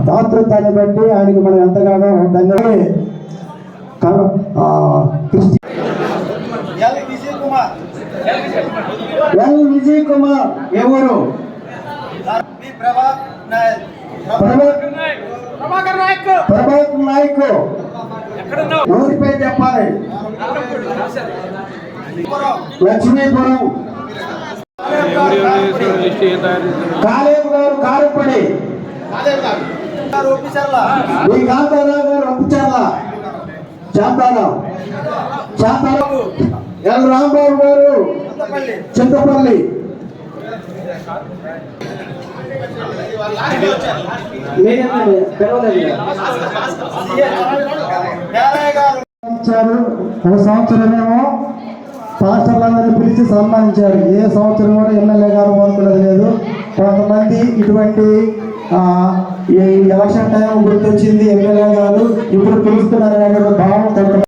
దాతృత్వాన్ని బట్టి ఆయనకి మనం ఎంతగానో ధన్యవాదాలు. ఎల్ విజయ్ కుమార్. ఎల్ విజయ్ కుమార్ ఎవరు? ప్రభాకర్ నాయక్. పేరు చెప్పాలి. లక్ష్మీపురం. కాలేపు గారు. కారుపడి మీ కాంతారావు గారు ఎల్ రాంబాబు గారు. చింతపల్లి. ఇచ్చారు ఒక సంవత్సరమేమో పాస్టర్లందరినీ పిలిచి సన్మానించారు. ఏ సంవత్సరం కూడా ఎమ్మెల్యే గారు అనుకున్నది లేదు. కొంతమంది ఇటువంటి ఈ ఎలక్షన్ టైం గుర్తొచ్చింది? ఎమ్మెల్యే గారు ఇప్పుడు పిలుస్తున్నారు. అనే భావం